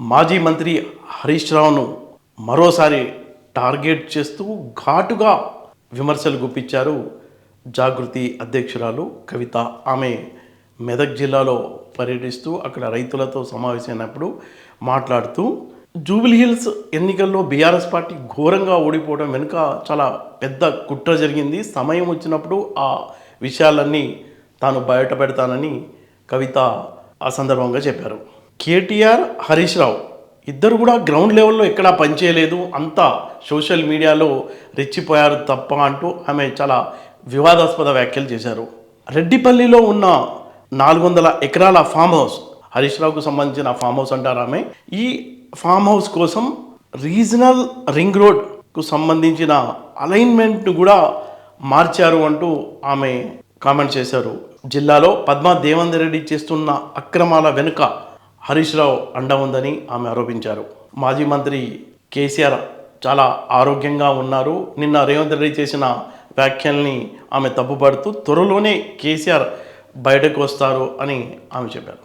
మాజీ మంత్రి హరీష్ రావును మరోసారి టార్గెట్ చేస్తూ ఘాటుగా విమర్శలు గుప్పించారు జాగృతి అధ్యక్షురాలు కవిత. ఆమె మెదక్ జిల్లాలో పర్యటిస్తూ అక్కడ రైతులతో సమావేశమైనప్పుడు మాట్లాడుతూ జూబిలీహిల్స్ ఎన్నికల్లో బీఆర్ఎస్ పార్టీ ఘోరంగా ఓడిపోవడం వెనుక చాలా పెద్ద కుట్ర జరిగింది. సమయం వచ్చినప్పుడు ఆ విషయాలన్నీ తాను బయట పెడతానని కవిత ఆ సందర్భంగా చెప్పారు. కేటీఆర్ హరీష్ రావు ఇద్దరు కూడా గ్రౌండ్ లెవెల్లో ఎక్కడా పనిచేయలేదు అంతా సోషల్ మీడియాలో రెచ్చిపోయారు తప్ప అంటూ ఆమె చాలా వివాదాస్పద వ్యాఖ్యలు చేశారు. రెడ్డిపల్లిలో ఉన్న నాలుగు వందల ఎకరాల ఫామ్ హౌస్ హరీష్ రావుకు సంబంధించిన ఫామ్ హౌస్ అంటారు ఆమె. ఈ ఫామ్ హౌస్ కోసం రీజనల్ రింగ్ రోడ్కు సంబంధించిన అలైన్మెంట్ కూడా మార్చారు అంటూ ఆమె కామెంట్ చేశారు. జిల్లాలో పద్మా దేవేందర్ రెడ్డి చేస్తున్న అక్రమాల వెనుక హరీష్ రావు అండ ఉందని ఆమె ఆరోపించారు. మాజీ మంత్రి కేసీఆర్ చాలా ఆరోగ్యంగా ఉన్నారు. నిన్న రేవంత్ రెడ్డి చేసిన వ్యాఖ్యల్ని ఆమె తప్పుపడుతూ త్వరలోనే కేసీఆర్ బయటకు వస్తారు అని ఆమె చెప్పారు.